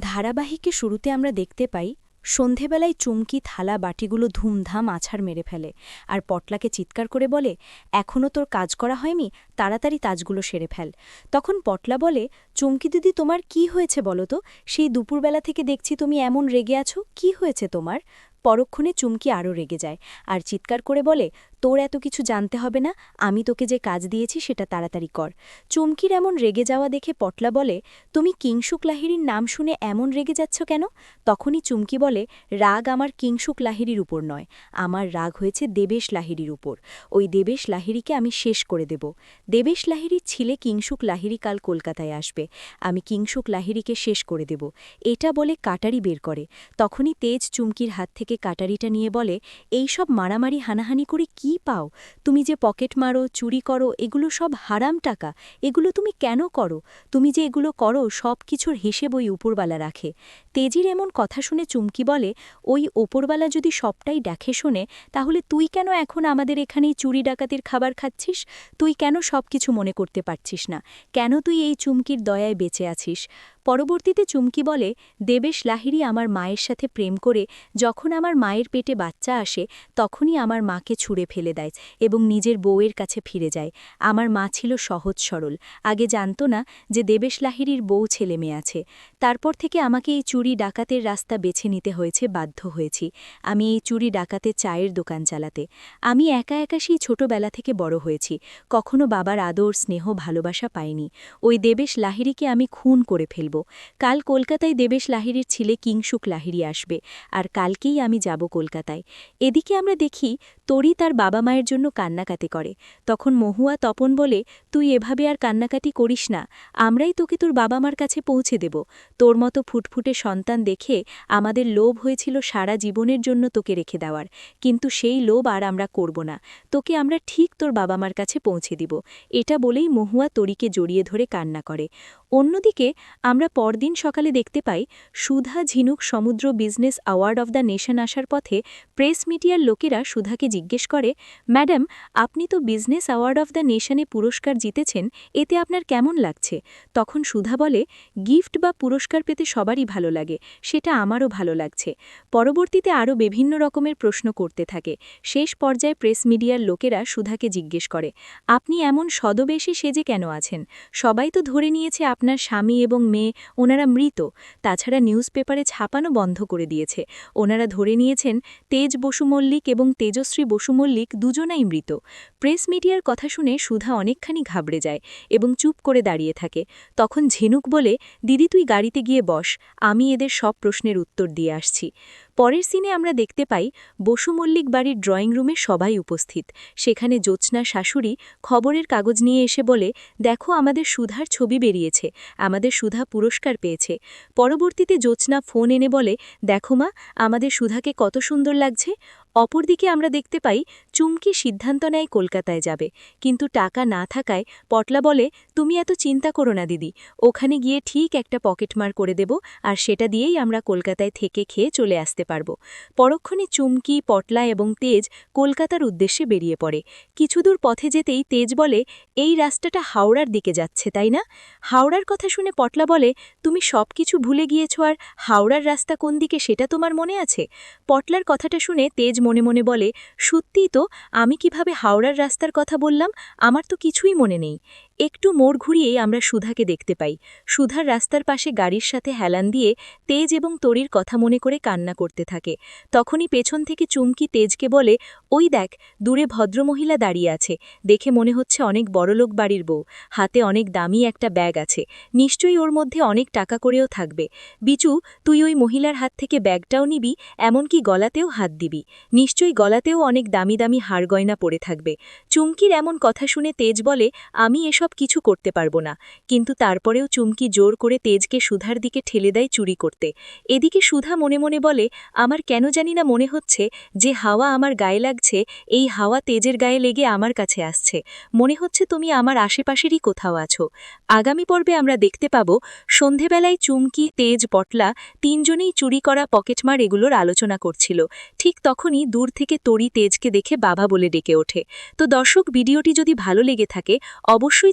ধারাবাহিকে শুরুতে আমরা দেখতে পাই, সন্ধেবেলায় চুমকি, থালা, বাটিগুলো ধুমধাম আছাড় মেরে ফেলে আর পটলাকে চিৎকার করে বলে এখনও তোর কাজ করা হয়নি? তাড়াতাড়ি তাজগুলো সেরে ফেল। তখন পটলা বলে, চুমকি দিদি, তোমার কি হয়েছে বলতো সেই দুপুরবেলা থেকে দেখছি তুমি এমন রেগে আছো। কি হয়েছে তোমার? পরক্ষণে চুমকি আরও রেগে যায় আর চিৎকার করে বলে, তোর এত কিছু জানতে হবে না, আমি তোকে যে কাজ দিয়েছি সেটা তাড়াতাড়ি কর। চুমকির এমন রেগে যাওয়া দেখে পটলা বলে, তুমি কিংসুক লাহিড়ির নাম শুনে এমন রেগে যাচ্ছ কেন? তখনই চুমকি বলে, রাগ আমার কিংসুক লাহিড়ির উপর নয়, আমার রাগ হয়েছে দেবেশ লাহিড়ির উপর। ওই দেবেশ লাহিড়িকে আমি শেষ করে দেব। দেবেশ লাহিড়ির ছিলে কিংসুক লাহিড়ি কাল কলকাতায় আসবে। আমি কিংসুক লাহিড়িকে শেষ করে দেব। এটা বলে কাটারি বের করে। তখনই তেজ চুমকির হাত থেকে কাটারিটা নিয়ে বলে, এই সব মারামারি, হানাহানি করে কি পাও? তুমি যে পকেট মারো, চুরি করো, এগুলো সব হারাম টাকা। এগুলো তুমি কেন করো? তুমি যে এগুলো করো, সব কিছুর হিসেব ওই উপরবালা রাখে। তেজির এমন কথা শুনে চুমকি বলে, ওই ওপরবালা যদি সবটাই দেখে শোনে, তাহলে তুই কেন এখন আমাদের এখানেই চুরি ডাকাতির খাবার খাচ্ছিস? তুই কেন সব কিছু মনে করতে পারছিস না? কেন তুই এই চুমকির দয়ায় বেঁচে আছিস? পরবর্তীতে চুমকি বলে, দেবেশ লাহিড়ি আমার মায়ের সাথে প্রেম করে যখন আমার মায়ের পেটে বাচ্চা আসে তখনই আমার মাকে ছুঁড়ে ফেলে দেয় এবং নিজের বউয়ের কাছে ফিরে যায়। আমার মা ছিল সহজ সরল। আগে জানত না যে দেবেশ লাহিড়ির বউ ছেলে মেয়ে আছে। তারপর থেকে আমাকে এই চুরি ডাকাতের রাস্তা বেছে নিতে হয়েছে, বাধ্য হয়েছি। আমি এই চুরি ডাকাতে চায়ের দোকান চালাতে। আমি একা একা সেই ছোটবেলা থেকে বড় হয়েছি। কখনো বাবার আদর, স্নেহ, ভালোবাসা পাইনি। ওই দেবেশ লাহিড়িকে আমি খুন করে ফেলব। কাল কলকাতায় দেবেশ লাহিড়ির ছেলে কিংসুক লাহিড়ি আসবে, আর কালকেই আমি যাব কলকাতায়। এদিকে আমরা দেখি, তরি তার বাবা মায়ের জন্য কান্নাকাটি করে। তখন মহুয়া তপন বলে, তুই এভাবে আর কান্নাকাটি করিস না। আমরাই তোকে তোর বাবা মার কাছে পৌঁছে দেব। তোর মতো ফুটফুটে সন্তান দেখে আমাদের লোভ হয়েছিল সারা জীবনের জন্য তোকে রেখে দেওয়ার। কিন্তু সেই লোভ আর আমরা করব না। তোকে আমরা ঠিক তোর বাবা মার কাছে পৌঁছে দিব। এটা বলেই মহুয়া তরিকে জড়িয়ে ধরে কান্না করে। অন্যদিকে, আমরা পরদিন সকালে দেখতে পাই সুধা ঝিনুক সমুদ্র business award of the nation আসার পথে প্রেস মিডিয়ার লোকেরা সুধাকে জিজ্ঞেস করে, ম্যাডাম, আপনি তো বিজনেস অ্যাওয়ার্ড অব দ্য নেশনে পুরস্কার জিতেছেন, এতে আপনার কেমন লাগছে? তখন সুধা বলে, গিফট বা পুরস্কার পেতে সবারই ভালো লাগে, সেটা আমারও ভালো লাগছে। পরবর্তীতে আরও বিভিন্ন রকমের প্রশ্ন করতে থাকে। শেষ পর্যায়ে প্রেস মিডিয়ার লোকেরা সুধাকে জিজ্ঞেস করে, আপনি এমন সদবেশে সেজে কেন আছেন? সবাই তো ধরে নিয়েছে আপনার স্বামী এবং মেয়ে, ওনারা মৃত। তাছাড়া নিউজ পেপারে ছাপানো বন্ধ করে দিয়েছে। ওনারা ধরে নিয়েছেন, তেজ বসু মল্লিক এবং তেজশ্রী বসু মল্লিক দুজনাই মৃত। প্রেস মিডিয়ার কথা শুনে সুধা অনেকখানি ঘাবড়ে যায় এবং চুপ করে দাঁড়িয়ে থাকে। তখন ঝিনুক বলে, দিদি, তুই গাড়িতে গিয়ে বস। আমি এদের সব প্রশ্নের উত্তর দিয়ে আসছি। পরের সিনে আমরা দেখতে পাই বসু মল্লিক বাড়ির ড্রয়িং রুমে সবাই উপস্থিত। সেখানে জ্যোৎস্না শাশুড়ি খবরের কাগজ নিয়ে এসে বলে, দেখো, আমাদের সুধার ছবি বেরিয়েছে। আমাদের সুধা পুরস্কার পেয়েছে। পরবর্তীতে জ্যোৎস্না ফোন এনে বলে, দেখো মা, আমাদের সুধাকে কত সুন্দর লাগছে। অপরদিকে আমরা দেখতে পাই, চুমকি সিদ্ধান্ত নেয় কলকাতায় যাবে। কিন্তু টাকা না থাকায় পটলা বলে, তুমি এত চিন্তা করো না, দিদি। ওখানে গিয়ে ঠিক একটা পকেটমার করে দেব, আর সেটা দিয়েই আমরা কলকাতায় থেকে খেয়ে চলে আসতে পারব। পরক্ষণে চুমকি, পটলা এবং তেজ কলকাতার উদ্দেশ্যে বেরিয়ে পড়ে। কিছুদূর পথে যেতেই তেজ বলে, এই রাস্তাটা হাওড়ার দিকে যাচ্ছে, তাই না? হাওড়ার কথা শুনে পটলা বলে, তুমি সব কিছু ভুলে গিয়েছ, আর হাওড়ার রাস্তা কোন দিকে সেটা তোমার মনে আছে? পটলার কথাটা শুনে তেজ মনে মনে বলে, সত্যিই তো, আমি কীভাবে হাওড়ার রাস্তার কথা বললাম, আমার তো কিছুই মনে নেই। একটু মোড় ঘুরিয়েই আমরা সুধাকে দেখতে পাই। সুধার রাস্তার পাশে গাড়ির সাথে হেলান দিয়ে তেজ এবং তরির কথা মনে করে কান্না করতে থাকে। তখনই পেছন থেকে চুমকি তেজকে বলে, ওই দেখ, দূরে ভদ্রমহিলা দাঁড়িয়ে আছে। দেখে মনে হচ্ছে অনেক বড়লোক বাড়ির বউ। হাতে অনেক দামি একটা ব্যাগ আছে। নিশ্চয়ই ওর মধ্যে অনেক টাকা করেও থাকবে। বিচু, তুই ওই মহিলার হাত থেকে ব্যাগটাও নিবি, এমনকি গলাতেও হাত দিবি। নিশ্চয়ই গলাতেও অনেক দামি দামি হাড়গয়না পড়ে থাকবে। চুমকির এমন কথা শুনে তেজ বলে, আমি এসব কিছু করতে পারব না। কিন্তু তারপরেও চুমকি জোর করে তেজকে সুধার দিকে ঠেলে দেয় চুরি করতে। এদিকে সুধা মনে মনে বলে, আমার কেন জানি না মনে হচ্ছে যে হাওয়া আমার গায়ে লাগছে, এই হাওয়া তেজের গায়ে লেগে আমার কাছে আসছে। মনে হচ্ছে তুমি আমার আশেপাশেরই কোথাও আছো। আগামী পর্বে আমরা দেখতে পাব সন্ধেবেলায় চুমকি, তেজ, পটলা তিনজনেই চুরি করা পকেটমার এগুলোর আলোচনা করছিল। ঠিক তখনই দূর থেকে তরি তেজকে দেখে বাবা বলে ডেকে ওঠে। তো দর্শক, ভিডিওটি যদি ভালো লেগে থাকে, অবশ্যই